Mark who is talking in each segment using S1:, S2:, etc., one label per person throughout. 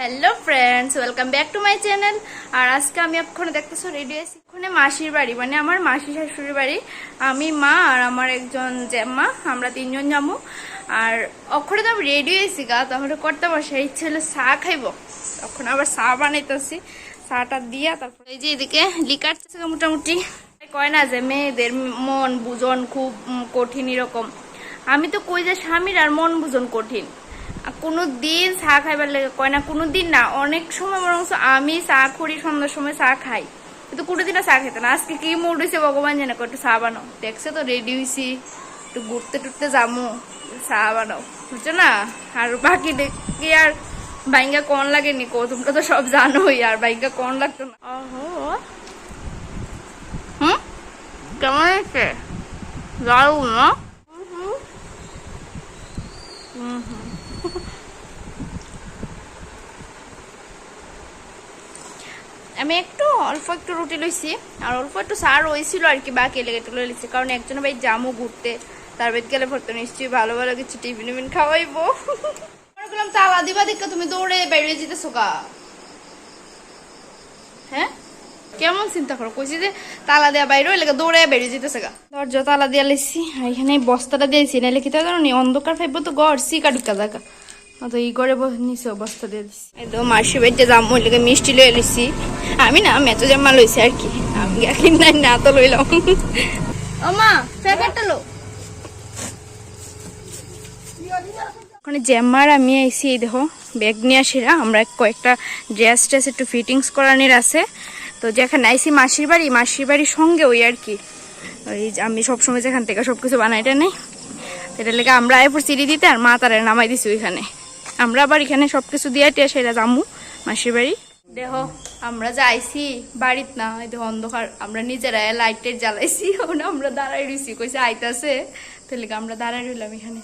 S1: Hello friends welcome back to my channel আর আজকে আমি এখন দেখতেছো রেডি আছি ওখানে মাসির বাড়ি মানে আমার মাসি শাশুড়ির বাড়ি। আমি মা আর আমার একজন জ্যাম্মা আমরা তিনজন যাব আর অক্ষরে তো আমি রেডি হয়েছি গা তাহলে করতে বসে ইচ্ছে হলো চা খাইব। তখন আবার চা বানাইতেছি, চাটা দিয়া তারপর এই যে এদিকে লিকার মোটামুটি। কয় না যে মেয়েদের মন বুঝন খুব কঠিন এরকম। আমি তো কই যে স্বামীর আর মন বুঝন কঠিন। কোনো দিন চা খাইবার লাগে কয় না কোনো দিন না অনেক সময় বরং আমি চা করি সন্ধ্যার সময় চা খাই। কিন্তু কোনো দিনও চা খেতে না। আজকে কি মুড হয়েছে ভগবান জানে কয় একটু চা বানাও। দেখছে তো রেডি হয়েছি একটু ঘুরতে টুরতে যাব চা বানাও। বুঝছ না? আর বাকি দেখি আর বাইঙ্গা কন লাগেনি? কো তোমরা তো সব জানোই আর বাইঙ্গা কন লাগতো না। হুম? কেমন হয়েছে? দারুণ না হুম হুম হুম আমি একটু অল্প একটু রুটি লইছি আর অল্প একটু সার রয়েছিল আর কি বাকি লেগে একটু লইছি। কারণ একজন ভাই জামু ঘুরতে তার বেদ গেলে ভরতো নিশ্চয়ই ভালো ভালো কিছু টিফিন টিফিন খাওয়াইবো। মনে করলাম তালা দিবা দিকা তুমি দৌড়ে বেরিয়ে যেতেছো গা। হ্যাঁ? কেমন চিন্তা করো? কইছি যে তালা দেওয়া বাইরে লেগে দৌড়ে বেরিয়ে যেতেছে গা। দরজা তালা দিয়া লেছি আর এখানে বস্তাটা দিয়েছি। নাহলে কি অন্ধকার ফাইবো তো গড় সিকা ঢুকা জায়গা তো এই করে নিচে বস্তা দিয়ে দিছি একদম মাসি বেটে যাম ওই লেগে মিষ্টি লয়ে লিছি আমি না মেচো জামা লইছি আর কি আমি একদিন নাই না তো লইলাম ও মা প্যাকেটটা লো ওখানে জ্যামার আমি আইসি এই দেখো ব্যাগ নিয়ে আসিরা আমরা কয়েকটা ড্রেস ট্রেস একটু ফিটিংস করানোর আছে তো যেখানে আইসি মাসির বাড়ি মাসির বাড়ির সঙ্গে ওই আর কি ওই যে আমি সবসময় যেখান থেকে সব কিছু বানাইটা নেই এটা লেগে আমরা এরপর সিঁড়ি দিতে আর মা তারা নামাই দিছি ওইখানে আমরা আবার এখানে সব কিছু দিয়া টিয়া সেরা যামু মাসির বাড়ি। দেহ, আমরা যাইছি বাড়িত না, এই দেখো অন্ধকার, আমরা নিজেরা লাইট টাইট জ্বালাইছি ওখানে আমরা দাঁড়াই রইছি, কইছে আইতাছে, তাহলে আমরা দাঁড়াই রইলাম এখানে।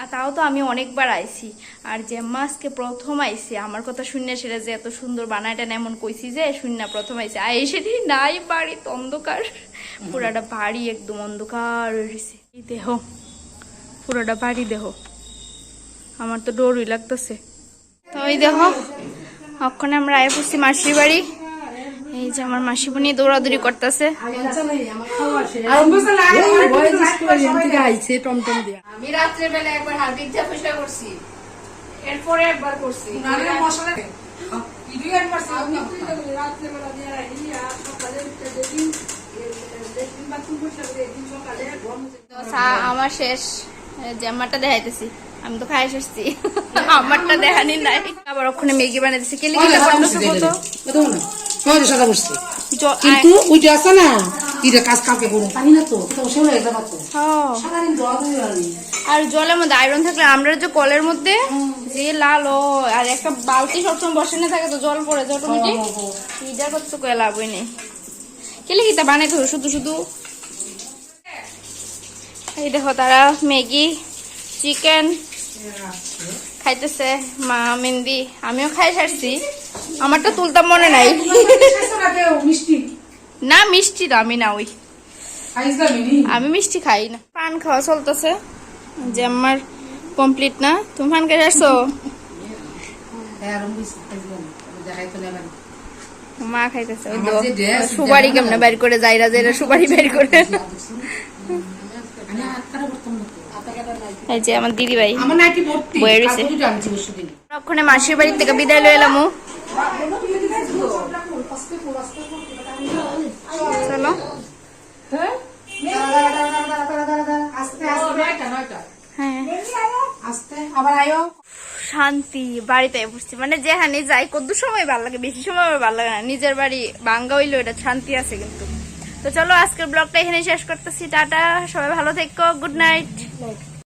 S1: আর তাও তো আমি অনেকবার আইছি, আর যে মাসকে প্রথম আইছি, আমার কথা শুনে সেটা যে এত সুন্দর বানাইটা না এমন কইছি যে শূন্য প্রথম আইছি। আর সেটি নাই বাড়িতে অন্ধকার, পুরাটা বাড়ি একদম অন্ধকার রয়েছে দেহ, পুরোটা বাড়ি দেহ। আমার তো ডরই লাগতেছে। তো ওই দেখো ওখানে আমরা আয় পড়ছি মাসির বাড়ি। এই যে আমার মাসি বোনি দৌড়াদৌড়ি করতেছে। আমি রাত্রে বেলা একবার হার্দিক যা পয়সা করছি। এরপরে একবার করছি। আমার শেষ জামাটা দেখাইতেছি। আমি তো খাই এসেছি আমারটা দেখানি নাই। আবার ওখানে ম্যাগি বানাইতেছি কে লিখে
S2: সাদা বসছে। কিন্তু ওইটা আছে না এটা কাজ কালকে করুন পানি না তো? হয়ে যাবে তো। সারাদিন জল
S1: আর জলের মধ্যে আয়রন থাকলে আমরা যে কলের মধ্যে যে লাল ও আর একটা বালতি সবসময় বসানো থাকে তো জল পড়ে যায় অটোমেটিক এটা করতে কয়ে লাভ হয় নেই কেলে কি তা বানাইতে হবে? শুধু শুধু। এই দেখো তারা ম্যাগি চিকেন খাইতেছে মা, মেহেন্দি। আমিও খাই সারছি। আমার তো তুলতাম মনে নাই।
S2: না, মিষ্টি
S1: না আমি না ওই। আমি মিষ্টি খাই না। পান খাওয়া চলতেছে। যে আমার কমপ্লিট না। তুমি পান খেয়ে আসছো মা খাইতেছে ওই সুপারি কেমনে বের করে যাইরা যাইরা সুপারি বের করে। এই যে আমার দিদি ভাই।
S2: আমার নাকি
S1: রয়েছে। ওখানে মাসির বাড়ি থেকে বিদায় লয়ে এলাম চলো।
S2: আস্তে আস্তে। নয়টা নয়টা।
S1: হ্যাঁ।
S2: আস্তে আবার আয়ো।
S1: শান্তি বাড়িতে বসছি। মানে যেখানে যাই কত সময় ভালো লাগে, বেশি সময় ভালো লাগে না। নিজের বাড়ি বাঙ্গা হইল, এটা শান্তি আছে কিন্তু। তো চলো, আজকের ব্লগটা এখানে শেষ করতেছি। টাটা, সবাই ভালো থেকো, গুড নাইট।